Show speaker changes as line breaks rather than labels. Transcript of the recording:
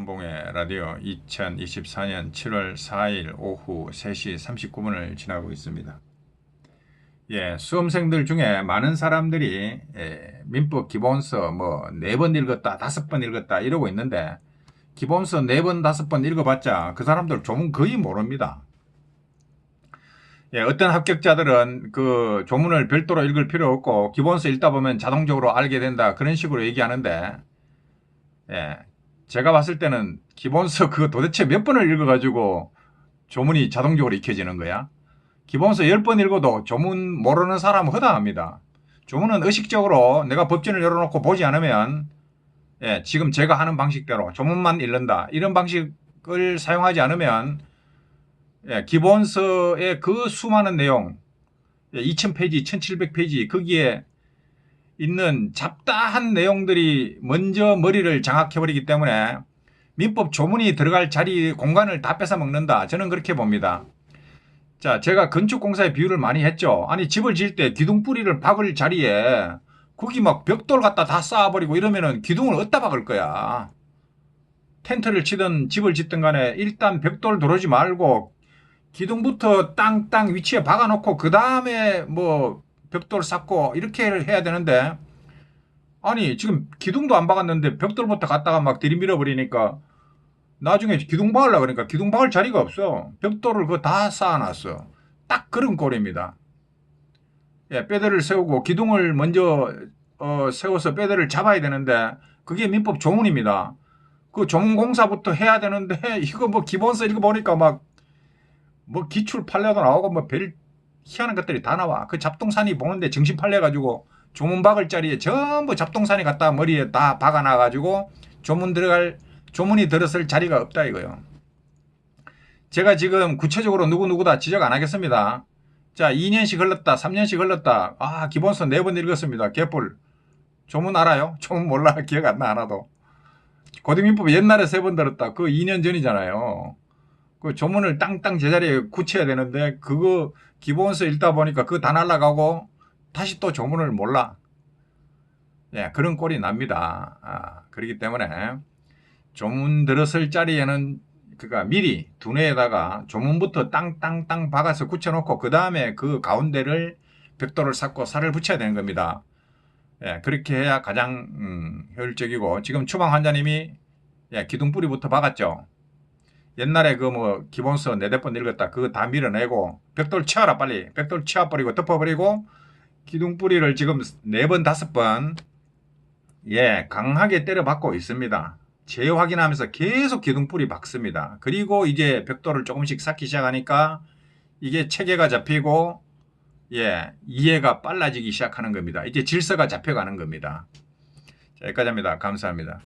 박원봉의 라디오 2024년 7월 4일 오후 3시 39분을 지나고 있습니다. 예, 수험생들 중에 많은 사람들이 예, 민법 기본서 뭐 네 번 읽었다, 다섯 번 읽었다 이러고 있는데 기본서 네 번, 다섯 번 읽어봤자 그 사람들 조문 거의 모릅니다. 예, 어떤 합격자들은 그 조문을 별도로 읽을 필요 없고 기본서 읽다 보면 자동적으로 알게 된다 그런 식으로 얘기하는데 예, 제가 봤을 때는 기본서 그 도대체 몇 번을 읽어가지고 조문이 자동적으로 익혀지는 거야? 기본서 10번 읽어도 조문 모르는 사람은 허다합니다. 조문은 의식적으로 내가 법전을 열어놓고 보지 않으면 예, 지금 제가 하는 방식대로 조문만 읽는다. 이런 방식을 사용하지 않으면 예, 기본서의 그 수많은 내용 예, 2000페이지, 1700페이지 거기에 있는 잡다한 내용들이 먼저 머리를 장악해버리기 때문에 민법 조문이 들어갈 자리 공간을 다 뺏어 먹는다. 저는 그렇게 봅니다. 자, 제가 건축공사의 비유를 많이 했죠. 아니, 집을 지을 때 기둥뿌리를 박을 자리에 거기 막 벽돌 갖다 다 쌓아버리고 이러면은 기둥을 어디다 박을 거야. 텐트를 치든 집을 짓든 간에 일단 벽돌 들어오지 말고 기둥부터 땅땅 위치에 박아놓고 그 다음에 뭐 벽돌 쌓고 이렇게 해야 되는데 아니 지금 기둥도 안 박았는데 벽돌부터 갖다가 막 들이밀어 버리니까 나중에 기둥 박으려고 그러니까 기둥 박을 자리가 없어. 벽돌을 그거 다 쌓아놨어. 딱 그런 꼴입니다. 예, 뼈대를 세우고 기둥을 먼저 어, 세워서 뼈대를 잡아야 되는데 그게 민법 조문입니다. 그 조문공사부터 해야 되는데 이거 뭐 기본서 읽어보니까 막 뭐 기출 판례도 나오고 뭐 별 희한한 것들이 다 나와. 그 잡동산이 보는데 정신 팔려가지고 조문 박을 자리에 전부 잡동산이 갖다 머리에 다 박아놔가지고 조문 들어갈 조문이 들었을 자리가 없다 이거요. 제가 지금 구체적으로 누구누구다 지적 안 하겠습니다. 자, 2년씩 흘렀다, 3년씩 흘렀다. 아, 기본서 4번 읽었습니다. 개뿔. 조문 알아요? 조문 몰라. 기억 안 나, 하나도. 고등민법 옛날에 3번 들었다. 그 2년 전이잖아요. 그 조문을 땅땅 제자리에 굳혀야 되는데 그거 기본서 읽다 보니까 그거 다 날라가고 다시 또 조문을 몰라. 예, 그런 꼴이 납니다. 아, 그렇기 때문에 조문 들었을 자리에는 그가 미리 두뇌에다가 조문부터 땅땅땅 박아서 굳혀놓고 그 다음에 그 가운데를 벽돌을 쌓고 살을 붙여야 되는 겁니다. 예, 그렇게 해야 가장 음, 효율적이고 지금 추방 환자님이 예, 기둥뿌리부터 박았죠. 옛날에 그 뭐 기본서 네댓 번 읽었다 그거 다 밀어내고 벽돌 치워라 빨리 벽돌 치워버리고 덮어버리고 기둥뿌리를 지금 네 번 다섯 번 예, 강하게 때려박고 있습니다. 재확인하면서 계속 기둥뿌리 박습니다. 그리고 이제 벽돌을 조금씩 쌓기 시작하니까 이게 체계가 잡히고 예, 이해가 빨라지기 시작하는 겁니다. 이제 질서가 잡혀가는 겁니다. 자, 여기까지 합니다. 감사합니다.